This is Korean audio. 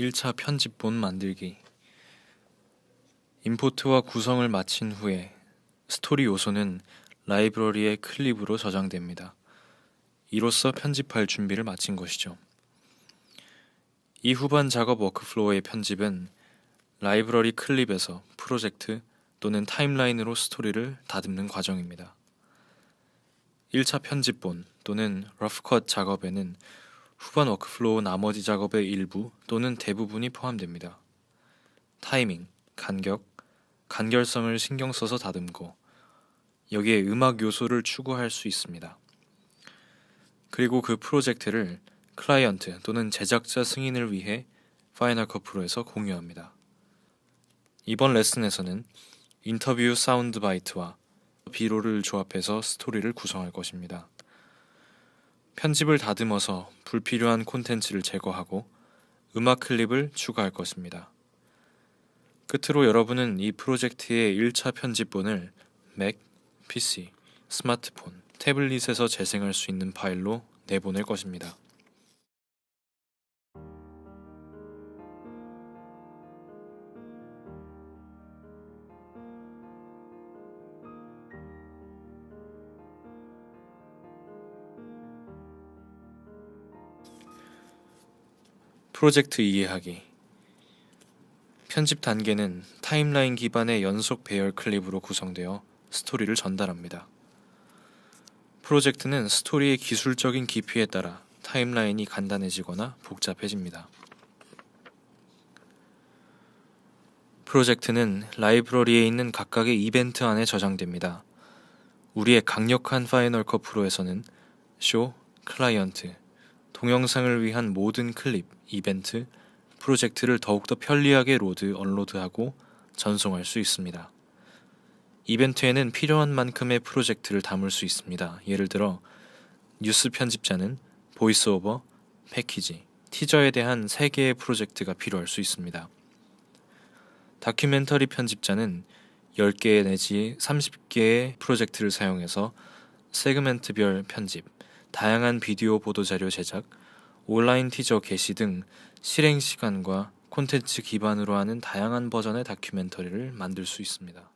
1차 편집본 만들기 임포트와 구성을 마친 후에 스토리 요소는 라이브러리의 클립으로 저장됩니다. 이로써 편집할 준비를 마친 것이죠. 이 후반 작업 워크플로우의 편집은 라이브러리 클립에서 프로젝트 또는 타임라인으로 스토리를 다듬는 과정입니다. 1차 편집본 또는 러프컷 작업에는 후반 워크플로우 나머지 작업의 일부 또는 대부분이 포함됩니다. 타이밍, 간격, 간결성을 신경 써서 다듬고 여기에 음악 요소를 추구할 수 있습니다. 그리고 그 프로젝트를 클라이언트 또는 제작자 승인을 위해 파이널 컷 프로에서 공유합니다. 이번 레슨에서는 인터뷰 사운드 바이트와 비로를 조합해서 스토리를 구성할 것입니다. 편집을 다듬어서 불필요한 콘텐츠를 제거하고 음악 클립을 추가할 것입니다. 끝으로 여러분은 이 프로젝트의 1차 편집본을 맥, PC, 스마트폰, 태블릿에서 재생할 수 있는 파일로 내보낼 것입니다. 프로젝트 이해하기 편집 단계는 타임라인 기반의 연속 배열 클립으로 구성되어 스토리를 전달합니다. 프로젝트는 스토리의 기술적인 깊이에 따라 타임라인이 간단해지거나 복잡해집니다. 프로젝트는 라이브러리에 있는 각각의 이벤트 안에 저장됩니다. 우리의 강력한 파이널 컷 프로에서는 쇼, 클라이언트, 동영상을 위한 모든 클립, 이벤트, 프로젝트를 더욱더 편리하게 로드, 언로드하고 전송할 수 있습니다. 이벤트에는 필요한 만큼의 프로젝트를 담을 수 있습니다. 예를 들어 뉴스 편집자는 보이스오버, 패키지, 티저에 대한 3개의 프로젝트가 필요할 수 있습니다. 다큐멘터리 편집자는 10개 내지 30개의 프로젝트를 사용해서 세그멘트별 편집, 다양한 비디오 보도자료 제작, 온라인 티저 게시 등 실행 시간과 콘텐츠 기반으로 하는 다양한 버전의 다큐멘터리를 만들 수 있습니다.